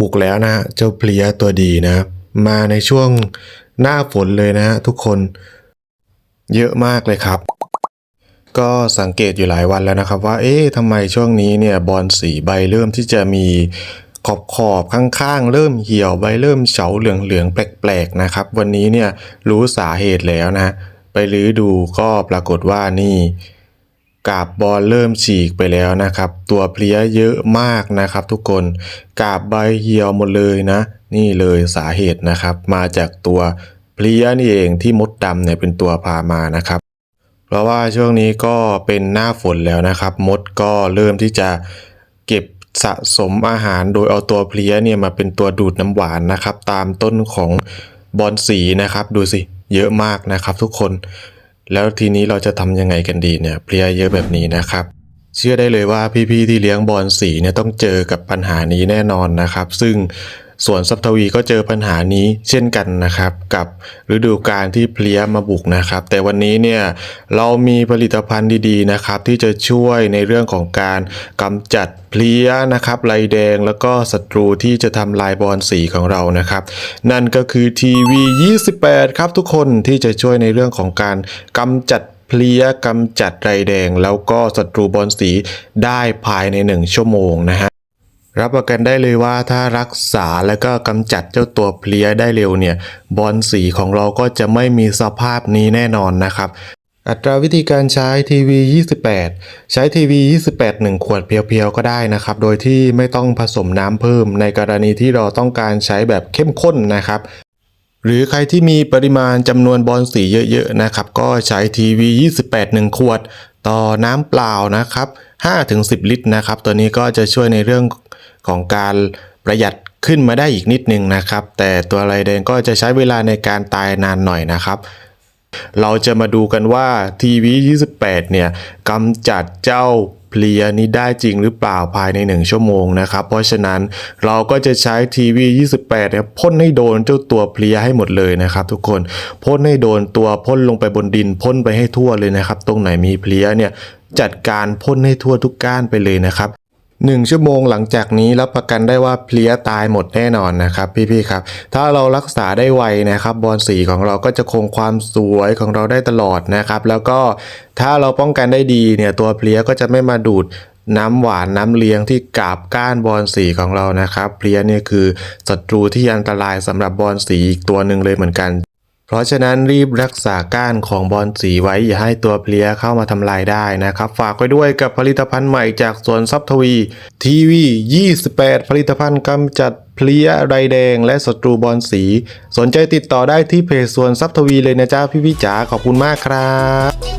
บุกแล้วนะเจ้าเพลียตัวดีนะครับมาในช่วงหน้าฝนเลยนะฮะทุกคนเยอะมากเลยครับ ก็สังเกตอยู่หลายวันแล้วนะครับ ว่าเอ๊ะทำไมช่วงนี้เนี่ยบอลสีใบเริ่มที่จะมีขอบขอบข้างๆ เริ่มเหี่ยวใบเริ่มเฉาเหลืองๆแปลกๆนะครับ วันนี้เนี่ยรู้สาเหตุแล้วนะ ไปลื้อดูก็ปรากฏว่านี่ กาบบอลเริ่มฉีกไปแล้วนะครับ ตัวเพลี้ยเยอะมากนะครับ ทุกคนกาบใบเหี่ยวหมดเลยนะ นี่เลยสาเหตุนะครับ มาจากตัวเพลี้ยนี่เองที่มดดำเนี่ยเป็นตัวพามานะครับ เพราะว่าช่วงนี้ก็เป็นหน้าฝนแล้วนะครับ มดก็เริ่มที่จะเก็บสะสมอาหารโดยเอาตัวเพลี้ยเนี่ยมาเป็นตัวดูดน้ำหวานนะครับ ตามต้นของบอนสีนะครับ ดูสิเยอะมากนะครับ ทุกคน แล้วทีนี้เราจะทำยังไงกันดีเนี่ยเพลียเยอะแบบนี้นะครับ เชื่อได้เลยว่าพี่ๆที่เลี้ยงบอลสีเนี่ยต้องเจอกับปัญหานี้แน่นอนนะครับ ซึ่ง ส่วนซับทวีก็เจอปัญหานี้เช่นกันนะครับ กับฤดูกาลที่เพลี้ยมาบุกนะครับ แต่วันนี้เนี่ยเรามีผลิตภัณฑ์ดีๆนะครับ ที่จะช่วยในเรื่องของการกำจัดเพลี้ยนะครับลายแดงแล้วก็ศัตรูที่จะทำลายบอลสีของเรานะครับ นั่นก็คือทีวี28 ครับทุกคนที่จะช่วยในเรื่องของการกำจัดเพลียกำจัดไรแดง แล้วก็ศัตรูบอลสีได้ภายใน 1 ชั่วโมงนะฮะ รับประกันได้เลยว่าถ้ารักษาแล้วก็กำจัดเจ้าตัวเพลียได้เร็วเนี่ย บอลสีของเราก็จะไม่มีสภาพนี้แน่นอนนะครับ อัตราวิธีการใช้ทีวี 28 ใช้ทีวี 28 1 ขวดเพียวๆ ก็ได้นะครับ โดยที่ไม่ต้องผสมน้ำเพิ่ม ในกรณีที่เราต้องการใช้แบบเข้มข้นนะครับหรือใครที่มีปริมาณจำนวนบอลสีเยอะๆนะครับ ก็ใช้ทีวี 28 1 ขวด ต่อน้ำเปล่านะครับ 5-10 ลิตรนะครับ ตัวนี้ก็จะช่วยในเรื่องของการประหยัดขึ้นมาได้อีกนิดนึงนะครับ แต่ตัวไรแดงก็จะใช้เวลาในการตายนานหน่อยนะครับ เราจะมาดูกันว่าทีวี28 เนี่ยกำจัดเจ้า เพลียนี้ได้จริงหรือเปล่าภายใน 1 ชั่วโมงนะครับ เพราะฉะนั้นเราก็จะใช้ทีวี 28เนี่ยพ่นให้โดนเจ้าตัวเพลียให้หมดเลยนะครับ ทุกคนพ่นให้โดนตัวพ่นลงไปบนดินพ่นไปให้ทั่วเลยนะครับ ตรงไหนมีเพลียเนี่ยจัดการพ่นให้ทั่วทุกก้านไปเลยนะครับ หนึ่งชั่วโมงหลังจากนี้รับประกันได้ว่าเพลี้ยตายหมดแน่นอนนะครับ พี่ๆครับ ถ้าเรารักษาได้ไวนะครับบอลสีของเราก็จะคงความสวยของเราได้ตลอดนะครับ แล้วก็ถ้าเราป้องกันได้ดีเนี่ยตัวเพลี้ยก็จะไม่มาดูดน้ำหวานน้ำเลี้ยงที่กาบก้านบอลสีของเรานะครับเพลี้ยเนี่ยคือศัตรูที่อันตรายสำหรับบอลสีอีกตัวหนึ่งเลยเหมือนกัน เพราะฉะนั้นรีบรักษาก้านของบอลสีไว้อย่าให้ตัวเพลียเข้ามาทำลายได้นะครับ ฝากไว้ด้วยกับผลิตภัณฑ์ใหม่จากสวนซับทวี ทีวี 28 ผลิตภัณฑ์กำจัดเพลียไรแดง และศัตรูบอลสี สนใจติดต่อได้ที่เพจสวนซับทวีเลยนะจ๊ะพี่พี่จ๋าขอบคุณมากครับ